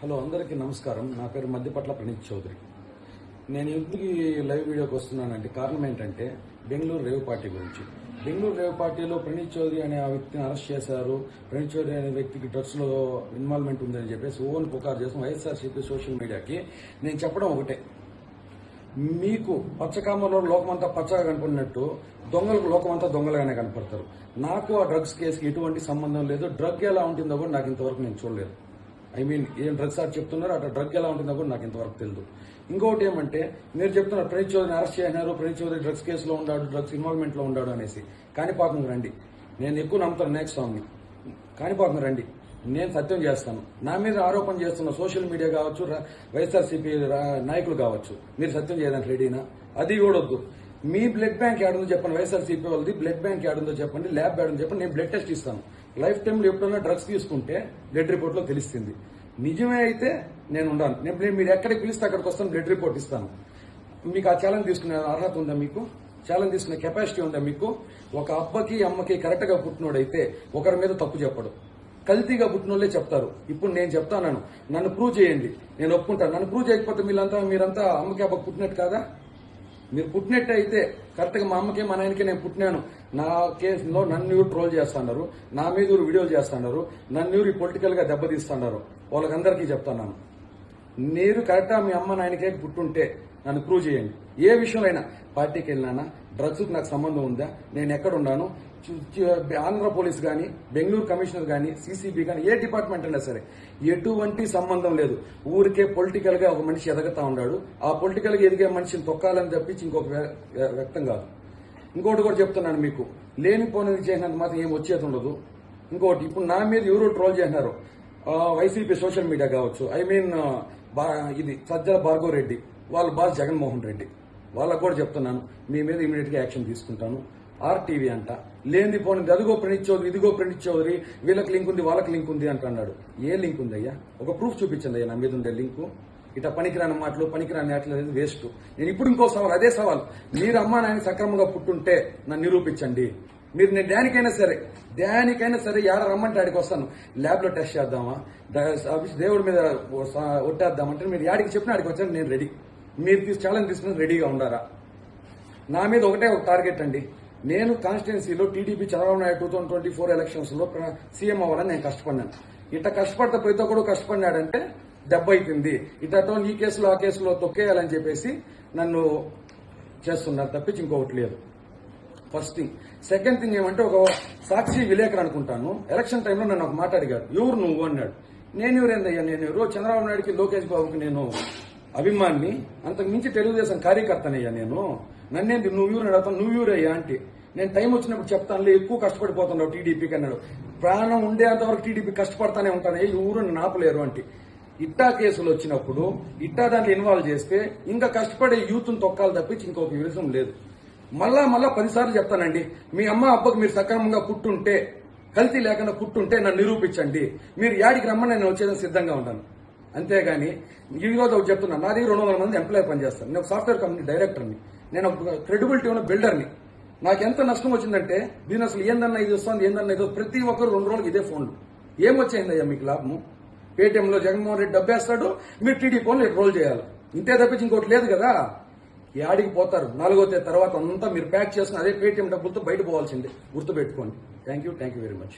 Hello అందరికీ నమస్కారం. నా పేరు మధ్యపట్ల ప్రణీత్ చౌదరి. నేను ఎందుకు ఈ లైవ్ వీడియోకి వస్తున్నానంటే కారణం ఏంటంటే బెంగళూరు రేవ్ పార్టీ గురించి. బెంగళూరు రేవ్ పార్టీలో ప్రణీత్ చౌదరి అనే ఆ వ్యక్తిని అరెస్ట్ చేశారు. ప్రణీత్ చౌదరి అనే వ్యక్తికి డ్రగ్స్లో ఇన్వాల్వ్మెంట్ ఉందని చెప్పేసి ఓన్ పుకారు చేసిన వైఎస్ఆర్సీపీ సోషల్ మీడియాకి నేను చెప్పడం ఒకటే. మీకు పచ్చకామలో లోకమంతా పచ్చగా కనపడినట్టు దొంగలకు లోకమంతా దొంగలుగానే కనపడతారు. నాకు ఆ డ్రగ్స్ కేసుకి ఎటువంటి సంబంధం లేదు. డ్రగ్ ఎలా ఉంటుందో కూడా నాకు ఇంతవరకు నేను చూడలేదు. ఐ మీన్ ఏం డ్రగ్స్ సార్ చెప్తున్నారు? అట్లా డ్రగ్ ఎలా ఉంటుందో కూడా నాకు ఇంతవరకు తెలియదు ఇంకోటి ఏమంటే మీరు చెప్తున్నారు ప్రణీత్ చౌదరిని అరెస్ట్ చేసినారు ప్రణీత్ చౌదరి డ్రగ్స్ కేసులో ఉన్నాడు డ్రగ్స్ ఇన్వాల్వ్మెంట్లో ఉన్నాడు అనేసి. కాణిపాకం రండి. నేను ఎక్కువ నమ్ముతాను నెక్స్ట్ స్వామిని. కాణిపాకం రండి. నేను సత్యం చేస్తాను. నా మీద ఆరోపణ చేస్తున్న సోషల్ మీడియా కావచ్చు రా- వైఎస్ఆర్సీపీ నాయకులు కావచ్చు మీరు సత్యం చేయడానికి రెడీనా? అది కూడా వద్దు మీ బ్లడ్ బ్యాంక్ ఏడుందో చెప్పండి వైఎస్ఆర్సీపీ వాళ్ళది బ్లడ్ బ్యాంక్ ఏడుందో చెప్పండి ల్యాబ్ ఏడుందో చెప్పండి నేను బ్లడ్ టెస్ట్ ఇస్తాను. లైఫ్ టైంలో ఎప్పుడైనా డ్రగ్స్ తీసుకుంటే బ్లడ్ రిపోర్ట్లో తెలుస్తుంది. నిజమే అయితే నేను ఉండాను నేను మీరు ఎక్కడికి పిలిస్తే అక్కడికి వస్తాను బ్లడ్ రిపోర్ట్ ఇస్తాను. మీకు ఆ ఛాలెంజ్ తీసుకునే అర్హత ఉందా మీకు? ఛాలెంజ్ తీసుకునే కెపాసిటీ ఉందా మీకు? ఒక అబ్బకి అమ్మకి కరెక్ట్గా పుట్టినోడైతే ఒకరి మీద తప్పు చెప్పడు. కల్తీగా పుట్టినోళ్ళే చెప్తారు. ఇప్పుడు నేను చెప్తాను నన్ను ప్రూవ్ చేయండి. నేను ఒప్పుకుంటాను. నన్ను ప్రూవ్ చేయకపోతే మీరంతా మీరంతా అమ్మకి అబ్బకి పుట్టినట్టు కాదా? మీరు పుట్టినట్టు అయితే మా అమ్మకి మా నాయనకి నేను పుట్టినాను. నా కేసులో నన్ను ఎవరు ట్రోల్ చేస్తున్నారు నా మీద వీడియోలు చేస్తున్నారు నన్ను ఎవరు పొలిటికల్గా దెబ్బతీస్తున్నారు వాళ్ళకందరికీ చెప్తున్నాను. మీరు కరెక్టా మీ అమ్మ నాయనకే పుట్టుంటే నన్ను ప్రూవ్ చేయండి. ఏ విషయంలో అయినా పార్టీకి వెళ్ళినా డ్రగ్స్ నాకు సంబంధం ఉందా? నేను ఎక్కడ ఉన్నాను? ఆంధ్ర పోలీస్ కానీ బెంగళూరు కమిషనర్ కానీ సీసీబీ కానీ ఏ డిపార్ట్మెంట్ అయినా సరే ఎటువంటి సంబంధం లేదు. ఊరికే పొలిటికల్గా ఒక మనిషి ఎదగతా ఉన్నాడు. ఆ పొలిటికల్గా ఎదిగే మనిషిని తొక్కాలని తప్పించి ఇంకొక వ్యక్తం కాదు. ఇంకోటి కూడా చెప్తున్నాను మీకు. లేనిపోనిది చేసినంత మాత్రం ఏం వచ్చేది ఉండదు. ఇంకోటి ఇప్పుడు నా మీద ఎవరు ట్రోల్ చేసినారు? వైసీపీ సోషల్ మీడియా కావచ్చు. ఐ మీన్ ఇది సజ్జల భార్గవ్ రెడ్డి. వాళ్ళ బాస్ జగన్మోహన్ రెడ్డి. వాళ్ళకు కూడా చెప్తున్నాను మీ మీద ఇమీడియట్గా యాక్షన్ తీసుకుంటాను. ఆర్టీవీ అంట. లేనిది పోనీ అదిగో ప్రణీత్ చౌదరి ఇదిగో ప్రణీత్ చౌదరి వీళ్ళకి లింక్ ఉంది వాళ్ళకి లింక్ ఉంది అంటున్నాడు. ఏ లింక్ ఉంది అయ్యా ఒక ప్రూఫ్ చూపించండి అయ్యా నా మీద ఉండే లింకు. ఇట పనికిరాని మాటలు పనికిరాని ఆటలు అనేది వేస్ట్. నేను ఇప్పుడు ఇంకో సవాల్ అదే సవాల్. మీరు అమ్మా నాయన సక్రమంగా పుట్టుంటే నన్ను నిరూపించండి. మీరు నేను దానికైనా సరే దానికైనా సరే ఏడ రమ్మంటే ఆడికి వస్తాను. ల్యాబ్లో టెస్ట్ చేద్దామా? దేవుడి మీద ఒట్టేద్దామంటే మీరు యాడికి చెప్పిన ఆడికి వచ్చాను నేను రెడీ. మీరు తీసు ఛాలెంజ్ తీసుకుని రెడీగా ఉండారా నా మీద ఒకటే ఒక టార్గెట్ అండి. నేను కాన్స్టిట్యున్సీలో TDP Chandrababu Naidu two thousand twenty four ఎలక్షన్స్లో సీఎం అవ్వాలని నేను కష్టపడినాను ఇట్ట కష్టపడితే ప్రతి ఒక్కడు కష్టపడినాడంటే దెబ్బ అయిపోయింది. ఇటతో ఈ కేసులో ఆ కేసులో తొక్కేయాలని చెప్పేసి నన్ను చేస్తున్నారు తప్పించి ఇంకొకటి లేదు. ఫస్ట్ థింగ్ సెకండ్ థింగ్ ఏమంటే ఒక సాక్షి విలేకరు అనుకుంటాను. ఎలక్షన్ టైంలో నన్ను ఒక మాట అడిగారు. ఎవరు నువ్వు? అన్నాడు. నేను ఎవరేందయ్యా? నేను ఎవరు? చంద్రబాబు నాయుడుకి లోకేష్ బాబుకి నేను అభిమాన్ని అంతకు మించి తెలుగుదేశం కార్యకర్తనయ్యా నేను. నన్నేంటి నువ్వు ఎవరు? అడుగుతాను. నువ్వు ఎవరయ్యా? అంటే. నేను టైం వచ్చినప్పుడు చెప్తానులే ఎక్కువ కష్టపడిపోతున్నావు టీడీపీకి అన్నాడు. ప్రాణం ఉండేంత వరకు టీడీపీ కష్టపడతానే ఉంటాను ఈ ఊరు నన్ను అంటే. ఇట్టా కేసులు వచ్చినప్పుడు ఇట్టా దాంట్లో ఇన్వాల్వ్ చేస్తే ఇంకా కష్టపడే యూత్ను తొక్కాలి తప్పించి ఇంకొక విషయం లేదు. మళ్ళా మళ్ళా పదిసార్లు చెప్తానండి. మీ అమ్మ అబ్బకు మీరు సక్రమంగా పుట్టుంటే కల్తీ లేకుండా పుట్టుంటే నన్ను నిరూపించండి. మీరు యాడికి రమ్మని నేను వచ్చేదని సిద్ధంగా ఉన్నాను. అంతేగాని ఈరోజు ఒకటి చెప్తున్నా. నా దగ్గర రెండు వందల మంది ఎంప్లాయ్ పనిచేస్తాను నేను ఒక సాఫ్ట్వేర్ కంపెనీ డైరెక్టర్ని నేను ఒక క్రెడిబిలిటీ ఉన్న బిల్డర్ని నాకు ఎంత నష్టం వచ్చిందంటే బిజినెస్ ఏందన్నా ఇది వస్తుంది ఏందన్నా ఇది ప్రతి ఒక్కరు రెండు రోజులు ఇదే ఫోన్లు. ఏమొచ్చిందయ్యా మీకు లాభము? పేటీఎంలో జగన్మోహన్ రెడ్డి డబ్బేస్తాడు మీరు టీడీ ఫోన్లు రోల్ చేయాలి. ఇంతే తప్పించి ఇంకోటి లేదు కదా? యాడికి పోతారు. నాలుగో తేదీ తర్వాత అంతా మీరు ప్యాక్ చేసుకుని అదే పేటీఎం డబ్బులతో బయట పోవాల్సిందే. గుర్తుపెట్టుకోండి. Thank you thank you very much